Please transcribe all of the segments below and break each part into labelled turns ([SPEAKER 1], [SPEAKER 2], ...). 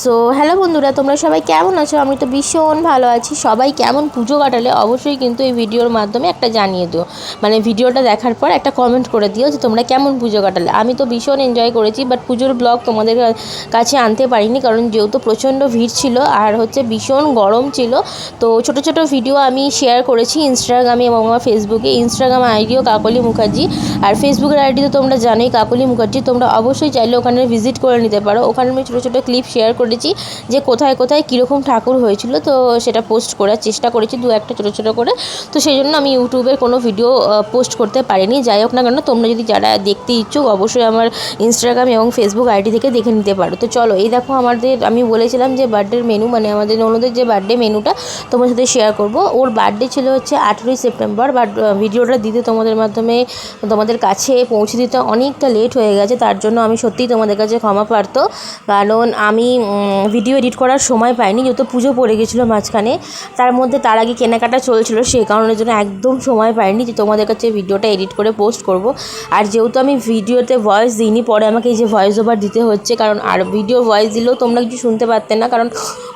[SPEAKER 1] So hello বন্ধুরা, তোমরা সবাই কেমন আছো? আমি তো ভীষণ ভালো আছি। সবাই কেমন পুজো কাটালে অবশ্যই কিন্তু এই ভিডিওর মাধ্যমে একটা জানিয়ে দিও। মানে ভিডিওটা দেখার পর একটা কমেন্ট করে দিও যে তোমরা কেমন পুজো কাটালে। আমি তো ভীষণ এনজয় করেছি বাট পুজোর ব্লগ তোমাদের কাছে আনতে পারিনি, কারণ যেহেতু প্রচণ্ড ভিড় ছিল আর হচ্ছে ভীষণ গরম ছিল, তো ছোট ছোট ভিডিও আমি শেয়ার করেছি ইনস্টাগ্রামে এবং আমার ফেসবুকে ইনস্টাগ্রাম আইডিও কাকলি মুখার্জি। আর ফেসবুকের আইডি তো তোমরা জানোই, কাকলি মুখার্জি। তোমরা অবশ্যই চাইলে ওখানে ভিজিট করে নিতে পারো। ওখানে আমি ছোটো ছোটো ক্লিপ শেয়ার করেছি যে কোথায় কোথায় কীরকম ঠাকুর হয়েছিল, তো সেটা পোস্ট করার চেষ্টা করেছি দু একটা ছোটো ছোটো করে। তো সেই জন্য আমি ইউটিউবের কোনো ভিডিও পোস্ট করতে পারিনি। যাই হোক না কেন, তোমরা যদি যারা দেখতে ইচ্ছুক, অবশ্যই আমার ইনস্টাগ্রাম এবং ফেসবুক আইডি থেকে দেখে নিতে পারো। তো চলো, এই দেখো আমাদের, আমি বলেছিলাম যে বার্থডের মেনু মানে আমাদের ননদের যে বার্থডে মেনুটা তোমার সাথে শেয়ার করব। ওর বার্থডে ছিল হচ্ছে আঠেরোই সেপ্টেম্বর বাট ভিডিওটা দিতে তোমাদের মাধ্যমে, তোমাদের কাছে পৌঁছে দিতে অনেকটা লেট হয়ে গেছে, তার জন্য আমি সত্যিই তোমাদের কাছে ক্ষমা প্রার্থ। কারণ আমি ভিডিও এডিট করার সময় পাইনি, যেহেতু পুজো পড়ে গেছিল মাঝখানে। তার মধ্যে তার আগে কেনাকাটা চলছিল সেই কারণের জন্য একদম সময় পাইনি। যে তোমাদের কাছে ভিডিওটা এডিট করে পোস্ট করব। আর যেহেতু আমি ভিডিওতে ভয়েস দিইনি, পরে আমাকে এই যে ভয়েস ওভার দিতে হচ্ছে, কারণ আর ভিডিও ভয়েস দিলেও তোমরা কিছু শুনতে পারতে না, কারণ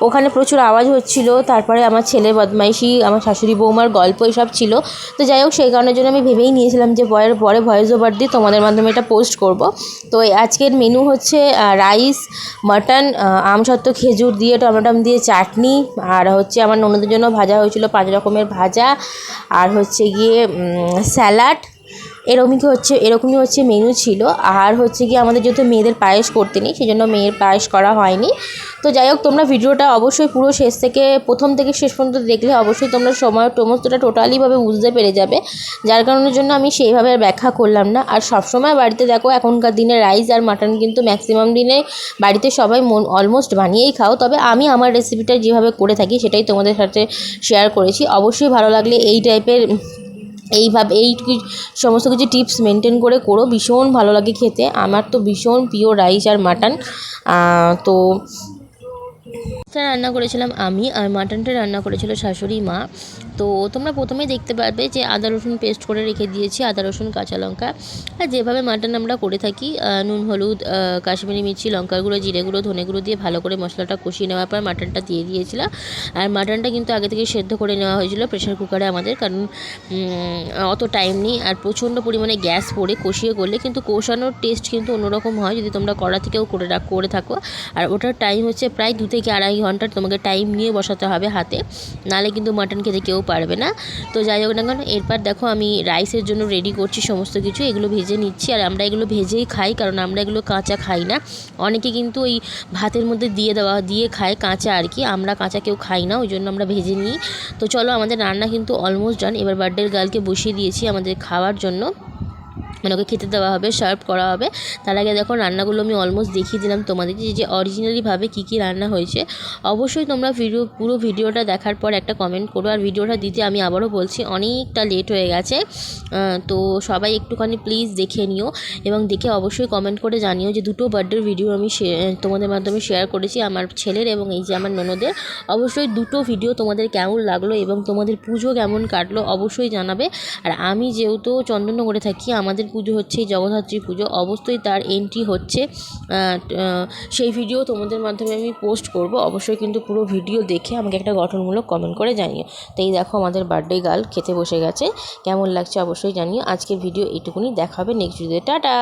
[SPEAKER 1] ওখানে প্রচুর আওয়াজ হচ্ছিল। তারপরে আমার ছেলে বদমাইশি, আমার শাশুড়ি বৌমার গল্প এসব ছিল। তো যাই হোক, সেই কারণের জন্য আমি ভেবেই নিয়েছিলাম যে পরের পরে ভয়েস ওভার দিয়ে তোমাদের মাধ্যমে এটা পোস্ট করব। তো আজকের মেনু হচ্ছে রাইস মাটন আম সত্ত্ব খেজুর দিয়ে টমেটম দিয়ে চাটনি, আর হচ্ছে আমার ননদের জন্য ভাজা হয়েছিল পাঁচ রকমের ভাজা, আর হচ্ছে গিয়ে স্যালাড এরকমই হচ্ছে এরকমই হচ্ছে মেনু ছিল। আর হচ্ছে গিয়ে আমাদের যেহেতু মেয়েদের পায়েস করতে নেই সেই জন্য মেয়ের পায়েস করা হয়নি। তো যাই হোক, তোমরা ভিডিওটা অবশ্যই পুরো শেষ থেকে, প্রথম থেকে শেষ পর্যন্ত দেখলে অবশ্যই তোমরা সময় সমস্তটা টোটালিভাবে বুঝতে পেরে যাবে। যার কারণের জন্য আমি সেইভাবে ব্যাখ্যা করলাম না। আর সবসময় বাড়িতে দেখো, এখনকার দিনে রাইস আর মাটন কিন্তু ম্যাক্সিমাম দিনে বাড়িতে সবাই মন অলমোস্ট বানিয়েই খাও। তবে আমি আমার রেসিপিটা যেভাবে করে থাকি, সেটাই তোমাদের সাথে শেয়ার করেছি। অবশ্যই ভালো লাগলে এই টাইপের এইভাবে, এই সমস্ত কিছু টিপস মেনটেন করে করো। ভীষণ ভালো লাগে খেতে। আমার তো ভীষণ প্রিয় রাইস আর মাটন তো রান্না করেছিলাম আমি। আর মাটনটা রান্না করেছিল শাশুড়ি মা। তো তোমরা প্রথমে দেখতে পারবে যে আদা রসুন পেস্ট করে রেখে দিয়েছি, আদা রসুন, কাঁচা লঙ্কা। আর যেভাবে মাটন আমরা করে থাকি নুন, হলুদ কাশ্মীরি মির্চি লঙ্কা গুঁড়ো, জিরে গুঁড়ো, ধনে গুঁড়ো দিয়ে ভালো করে মশলাটা কষিয়ে নেওয়ার পর মাটনটা দিয়ে দিয়েছিলাম। আর মাটনটা কিন্তু আগে থেকে সেদ্ধ করে নেওয়া হয়েছিল প্রেশার কুকারে আমাদের, কারণ অত টাইম নেই। আর প্রচণ্ড পরিমাণে গ্যাস পড়ে কষিয়ে করলে কিন্তু কষানোর টেস্ট কিন্তু অন্যরকম হয়। যদি তোমরা কড়া থেকেও করে করে থাকো। আর ওটার টাইম হচ্ছে প্রায় দু থেকে আড়াই ঘণ্টা তোমাকে টাইম নিয়ে বসাতে হবে হাতে। নালে কিন্তু মাটন খেতে কেউ পারবে না। তো যাই হোক না কেন, এরপর দেখো আমি রাইসের জন্য রেডি করছি সমস্ত কিছু, এগুলো ভেজে নিচ্ছি। আর আমরা এগুলো ভেজেই খাই, কারণ আমরা এগুলো কাঁচা খাই না। অনেকে কিন্তু ওই ভাতের মধ্যে দিয়ে দেওয়া, দিয়ে খায় কাঁচা আর কি, আমরা কাঁচা কেউ খাই না, ওই জন্য আমরা ভেজে নিই। তো চলো আমাদের রান্না কিন্তু অলমোস্ট ডান এবার বার্থডের গার্লকে বসিয়ে দিয়েছি আমাদের খাওয়ার জন্য। মানে ওকে খেতে দেওয়া হবে সার্ভ করা হবে। তার আগে দেখো রান্নাগুলো আমি অলমোস্ট দেখিয়ে দিলাম তোমাদেরকে যে অরিজিনালিভাবে কী কী রান্না হয়েছে। অবশ্যই তোমরা ভিডিও পুরো ভিডিওটা দেখার পর একটা কমেন্ট করো আর ভিডিওটা দিতে আমি আবারও বলছি, অনেকটা লেট হয়ে গেছে। তো সবাই একটুখানি প্লিজ দেখে নিও এবং দেখে অবশ্যই কমেন্ট করে জানিও যে দুটো বার্থডের ভিডিও আমি তোমাদের মাধ্যমে শেয়ার করেছি, আমার ছেলের এবং এই যে আমার ননদের। অবশ্যই দুটো ভিডিও তোমাদের কেমন লাগল এবং তোমাদের পুজো কেমন কাটলো অবশ্যই জানাবে। আর আমি যেহেতু চন্দননগরে থাকি, আমাদের পুজো হচ্ছে, এই জগদ্ধাত্রী পুজো, অবশ্যই তার এন্ট্রি হচ্ছে। সেই ভিডিও তোমাদের মাধ্যমে আমি পোস্ট করব। অবশ্যই কিন্তু পুরো ভিডিও দেখে আমাকে একটা গঠনমূলক কমেন্ট করে জানিও। তো এই দেখো আমাদের বার্থডে গার্ল খেতে বসে গেছে। কেমন লাগছে অবশ্যই জানিও। আজকের ভিডিও এইটুকুনি। দেখাবে নেক্সট ভিডিও টাটা!